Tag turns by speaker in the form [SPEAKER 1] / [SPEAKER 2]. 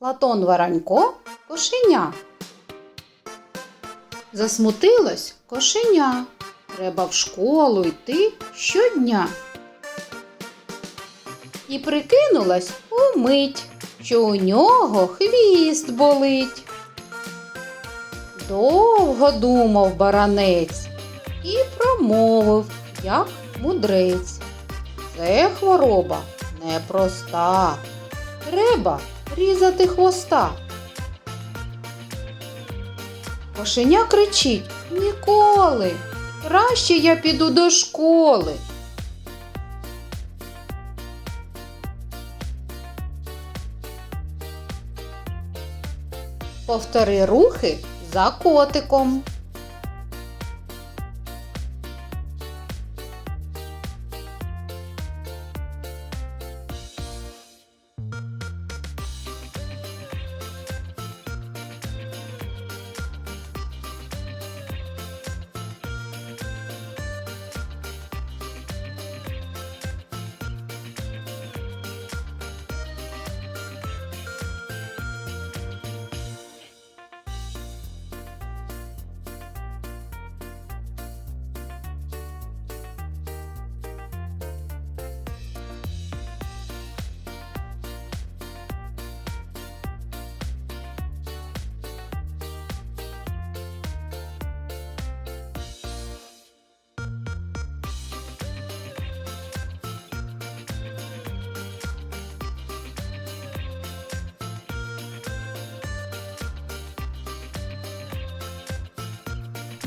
[SPEAKER 1] Платон Варанько кошеня. Засмутилось кошеня. Треба в школу йти щодня. І прикинулась умить, що у нього хвіст болить. Довго думав баранець і промовив, як мудрець. Це хвороба непроста. Треба різати хвоста. Кошеня кричить Ніколи. Краще я піду до школи. Повтори рухи за котиком.